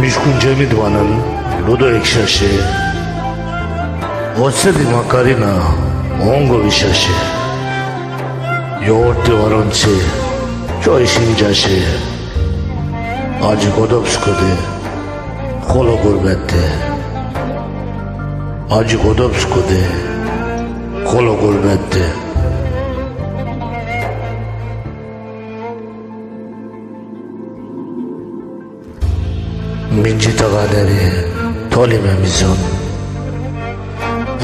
Mishkun Cemidvan'ın Ludo Ekşaşı Otsedi Makarina Ongo Vişaşı Yoğurtlu Varonçi Çoy Şincaşı Acı Kodopskodi Kolo Gurbette Acı Kodopskodi Kolo Gurbette Minci Taganeri Tolime Mizun.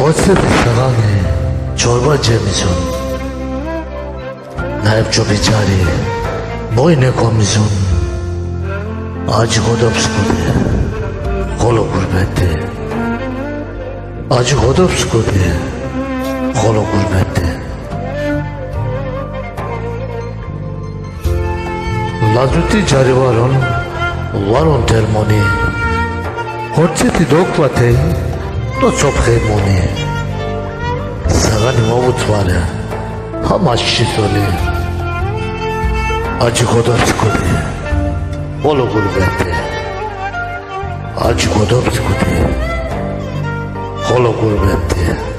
Otsedi Sagani Çorba Cemizun. Naip Çobicari Boyne Komizun Acı Kodopskodi Kolo Gurbette Acı Kodopskodi Kolo Gurbette Lazuti ვარონთერ მონი ორცეთი დოკლათე და ცოფხე მონი საგანი მოვუწვარე ამაში ზოლი აჯი გოდაფსკუდი ბოლო გულბეთე აჯი გოდაფსკუდი ხოლო გულბეთე